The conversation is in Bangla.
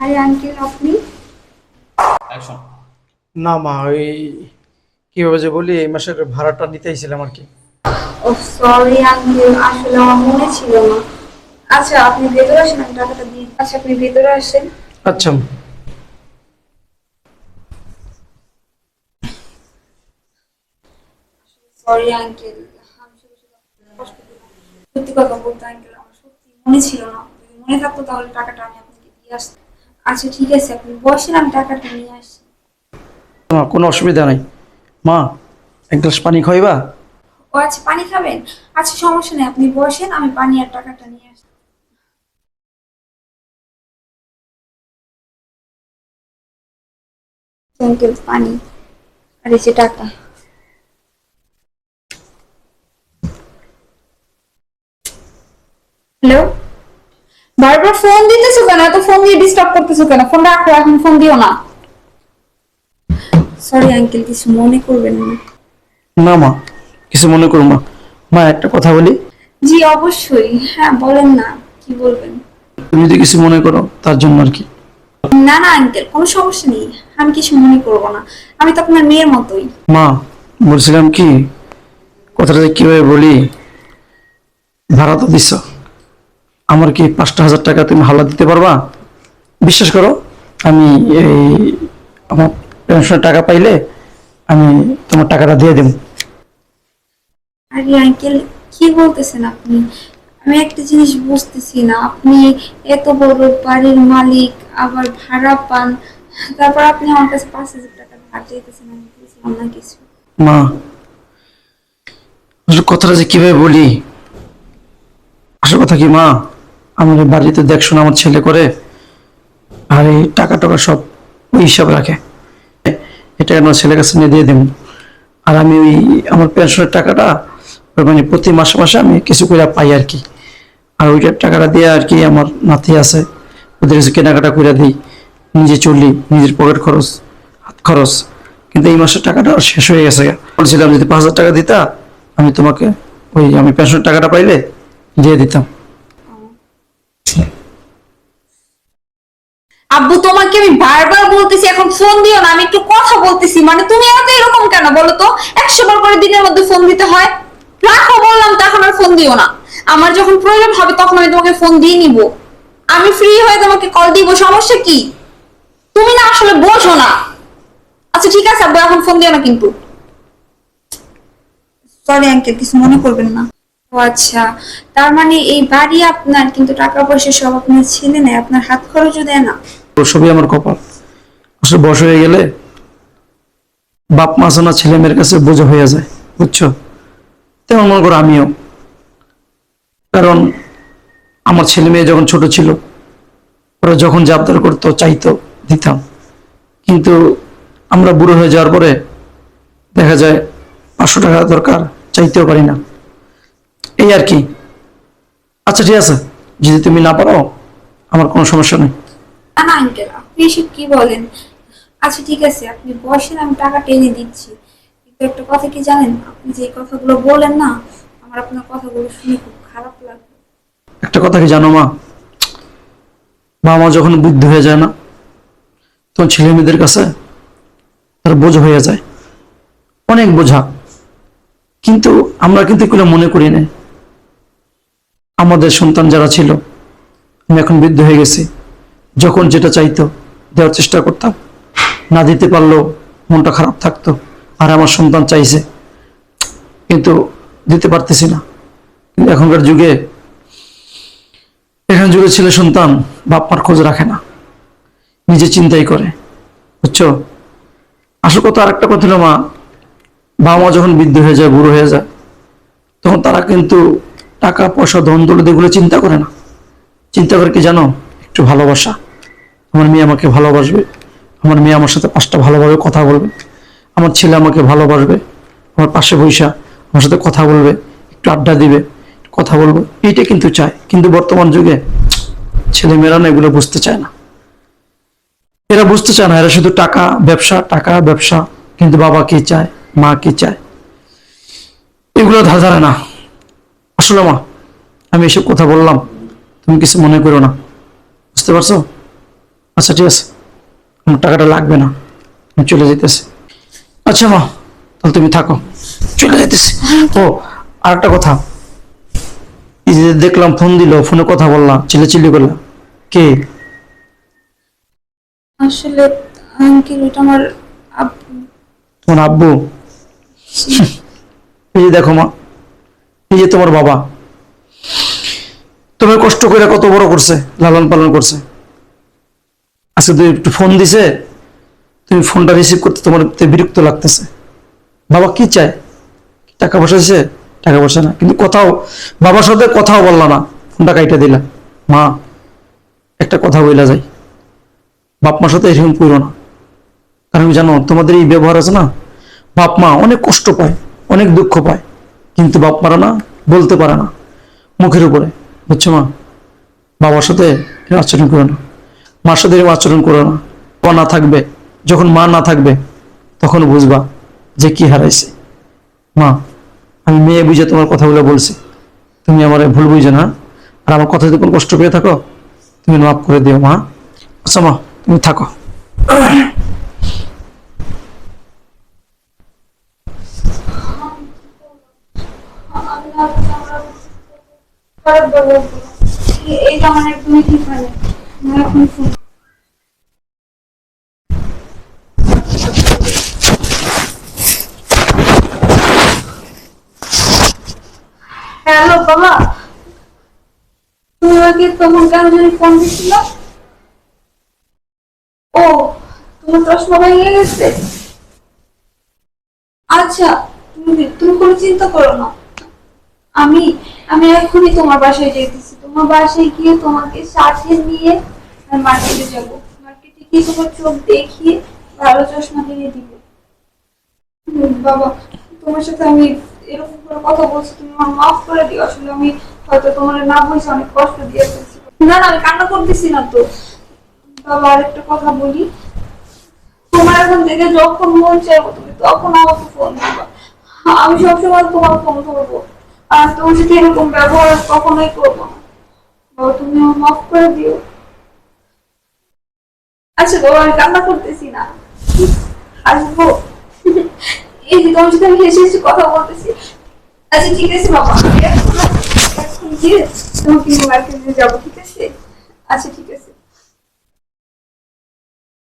আরে আঙ্কেল আপনি? অ্যাকশন না মা ওই কীভাবে যে বলি এই মাসের ভাড়াটা নিতে আইছিলাম আর কি। ও সরি আঙ্কেল আসলে আমার মনে ছিল না। আচ্ছা আপনি ভেতরে আসেন আমি টাকাটা দিয়ে আচ্ছা আপনি ভেতরে আসেন। আচ্ছা সরি আঙ্কেল সত্যি কথা বলতে আঙ্কেল আমার সত্যি মনে ছিল না। যদি মনে থাকতো তাহলে টাকাটা আমি আপনাকে দিয়ে আসতাম। আচ্ছা ঠিক আছে আপনি বসেন আমি টাকাটা নিয়ে আসি মা কোনো অসুবিধা নাই। মা এক গ্লাস পানি খাইবা? ও আচ্ছা পানি খাবেন? আচ্ছা সমস্যা নেই আপনি বসেন আমি পানি আর টাকাটা নিয়ে আসি আঙ্কেল পানি। আর যে টাকা। হ্যালো বারবার ফোন দিতেছো কেন? এত ফোন দিয়ে ডিস্টার্ব করতেছো কেন? ফোন রাখো এখন ফোন দিও না। সরি আঙ্কেল কিছু মনে করবেন না। না মা কিছু মনে করো মা মা একটা কথা বলি। জি অবশ্যই। হ্যাঁ বলেন না কি বলবেন? তুমি যদি কিছু মনে করো তার জন্য আর কি। না না আঙ্কেল কোনো সমস্যা নেই। আমি কিছু মনে করব না। আমি তো আপনার মেয়ের মতোই। মা বলছিলাম কি কথাটা যে কীভাবে বলি ভাড়া তো দিছ। আমার কি পাঁচটা হাজার টাকা তুমি হালা দিতে পারবা? বিশ্বাস করো আমি এই আমার পেনশনের টাকা পাইলে আমি তোমার টাকাটা দিয়ে দেবো। আরে আঙ্কেল কি বলতেছেন আপনি? আমি একটা জিনিস বুঝতেছি না। আপনি এত বড় বাড়ির মালিক আবার ভাড়া পান। তারপর আপনি আমার কাছে পাঁচ হাজার টাকা ধার চাইতেছেন আমি বুঝলাম না কিছু। মা কথাটা যে কীভাবে বলি? আসল কথা কি মা? আমার এই বাড়িতে দেখশোনা আমার ছেলে করে আর এই টাকা টাকা সব ওই হিসাব রাখে। এটা আমার ছেলের কাছে নিয়ে দিয়ে দেবো। আর আমি ওই আমার পেনশনের টাকাটা মানে প্রতি মাসে মাসে আমি কিছু করে পাই আর কি। আর ওইটার টাকাটা দিয়ে আর কি আমার নাতি আছে, ওদের কিছু কেনাকাটা করে দিই। নিজে চলি, নিজের পকেট খরচ, হাত খরচ। কিন্তু এই মাসের টাকাটা শেষ হয়ে গেছে। বলছিলাম যদি পাঁচ হাজার টাকা দিতা, আমি তোমাকে ওই আমি পেনশনের টাকাটা পাইলে দিয়ে দিতাম। আব্বু তোমাকে আমি বারবার বলতেছি এখন ফোন দিও না আমি একটু কথা বলতেছি। মানে তুমি আমাকে এরকম কেন বলো তো? একশো বার করে দিনের মধ্যে ফোন দিতে হয়। রাখো বললাম তখন আর ফোন দিও না। আমার যখন প্রয়োজন হবে তখন আমি তোমাকে ফোন দিয়ে নিব। আমি ফ্রি হয়ে তোমাকে কল দিব সমস্যা কি? তুমি না আসলে বোঝো না। আচ্ছা ঠিক আছে আব্বু এখন ফোন দিও না কিন্তু। সরি আঙ্কেল কিছু মনে করবেন না। ও আচ্ছা তার মানে এই বাড়ি আপনার কিন্তু টাকা পয়সা সব আপনার ছেলে নেয় আপনার হাত খরচও দেয় না। সবই আমার কপাল। আসলে বয়স হয়ে গেলে বাপ মা আছে না, ছেলে মেয়ের কাছে বোঝা হয়ে যায়, বুঝছ? তেমন মনে করো আমিও। কারণ আমার ছেলে মেয়ে যখন ছোট ছিল, ওরা যখন জাবদার করতো, চাইতো, দিতাম। কিন্তু আমরা বুড়ো হয়ে যাওয়ার পরে দেখা যায় পাঁচশো টাকা দরকার, চাইতেও পারি না। এই আর কি। আচ্ছা ঠিক আছে। যদি তুমি না পারো, আমার কোনো সমস্যা নেই। না আঙ্কেল আপনি কি বলেন? আচ্ছা ঠিক আছে, আপনি বসেন, আমি টাকা টেনে দিচ্ছি। কিন্তু একটা কথা কি জানেন? আপনি যে কথাগুলো বলেন না, আমার আপনার কথাগুলো শুনে খুব খারাপ একটা কথা কি জানো মা? যখন বুদ্ধ হয়ে যায় না, তখন ছেলে মেয়েদের কাছে তার বোঝ হয়ে যায়। অনেক বোঝা। কিন্তু আমরা কিন্তু এগুলো মনে করি না আমাদের সন্তান যারা ছিল, আমি এখন বৃদ্ধ হয়ে গেছি। যখন যেটা চাইতো, দেওয়ার চেষ্টা করতাম। না দিতে পারলেও মনটা খারাপ থাকতো, আর আমার সন্তান চাইছে। কিন্তু দিতে পারতেছি না। কিন্তু এখনকার যুগে, এখন যুগে ছেলে সন্তান বাপ মার খোঁজ রাখে না। নিজে চিন্তাই করে, বুঝছ? আসল কথা আরেকটা কথা হলো মা বাবা মা যখন বৃদ্ধ হয়ে যায়, বুড়ো হয়ে যায়, তখন তারা কিন্তু টাকা, পয়সা ধন দৌলত এগুলো চিন্তা করে না। চিন্তা করে কি জানো? একটু ভালোবাসা। আমার মেয়ে আমাকে ভালোবাসবে, আমার মেয়ে আমার সাথে পাঁচটা ভালোভাবে কথা বলবে, আমার ছেলে আমাকে ভালোবাসবে, আমার পাশে বৈশা আমার সাথে কথা বলবে, একটু আড্ডা দিবে কথা বলব, এইটা কিন্তু চায়। কিন্তু বর্তমান যুগে ছেলে মেয়েরা না এগুলো বুঝতে চায় না। এরা বুঝতে চায় না, এরা শুধু টাকা, ব্যবসা টাকা, ব্যবসা, কিন্তু বাবা কি চায়, মা কি চায়? এগুলো ধারা না। আসলে মা, আমি এসব কথা বললাম, তুমি কিছু মনে করো না। বুঝতে পারছ? আচ্ছা ঠিক আছে। আমার টাকাটা লাগবে না। আমি চলে যেতেছি। আচ্ছা মা তাহলে তুমি থাকো। চলে যেতেছি। ও আর একটা কথা। এই যে দেখলাম ফোন দিল ফোনে কথা বললাম চিল্লে চিল্লি করলাম। কে? আসলে আঙ্কেল এটা আমার আব্বু। তোমার আব্বু? এই যে দেখো মা এই যে তোমার বাবা। তোমার কষ্ট করে কত বড় করছে লালন পালন করছে। আজকে তুমি একটু ফোন দিছে? তুমি ফোনটা রিসিভ করতে তোমার বিরক্ত লাগতেছে। বাবা কি চায়? টাকা পয়সা দিছে? টাকা পয়সা না। কিন্তু কথাও, বাবার সাথে কথাও বললা না। ফোনটা কাইটা দিলা। মা, একটা কথা বইলা যায় বাপ মার সাথে এরকম করো না। কারণ জানো, তোমাদের এই ব্যবহার আছে না? বাপ মা অনেক কষ্ট পায়, অনেক দুঃখ পায়। কিন্তু বাপ মারা না, বলতে পারে না। মুখের উপরে। বুঝছ মা? বাবার সাথে আচরণ করো না। মার আচরণ করো না। বাবা না থাকবে, যখন মা না থাকবে তখন বুঝবা যে কি হারাইছে। মা, আমি মেয়ে বুঝে তোমার কথাগুলো বলছি। তুমি আমার ভুল বুঝে না। আর আমার কথা যদি কোনো কষ্ট পেয়ে থাকো, তুমি মাফ করে দিও, মা। আচ্ছা মা, তুমি থাকো। খারাপ ব্যবহার করো। এ- এইটা আমার একদমই ঠিক হয় হ্যালো, বাবা। তুমি আমাকে তখন কেন জানি ফোন দিছিল ও, তোমার চশমা ভেঙে গেছে? আচ্ছা তুমি তুমি কোনো চিন্তা করো না। আমি আমি এখনই তোমার বাসায় যেতেছি। তোমার বাসায় গিয়ে তোমাকে সাথে নিয়ে মার্কেটে যাব। মার্কেটে গিয়ে তোমার চোখ দেখিয়ে ভালো চশমা কিনে দিব। বাবা, তোমার সাথে আমি এরকম করে কথা বলছি, তুমি আমার মাফ করে দিও। আসলে আমি হয়তো তোমার না বলছি অনেক কষ্ট দিয়ে ফেলছি। না না, আমি কান্না করতেছি না তো। বাবা, আরেকটা কথা বলি। তোমার এখন থেকে যখন মন চাইব, তুমি তখন আমাকে ফোন দিবা। আমি সবসময় তোমার ফোন ধরবো। আর তোমার সাথে এরকম ব্যবহার কখনোই করব না। বাবা, তুমি আমার মাফ করে দিও। আচ্ছা বাবা আমি কান্না করতেছি না। আসব। এই যে তোমার সাথে আমি হেসে হেসে কথা বলতেছি। আচ্ছা ঠিক আছে বাবা এখন গিয়ে তোমাকে মার্কেটে যাব, ঠিক আছে? আচ্ছা ঠিক আছে।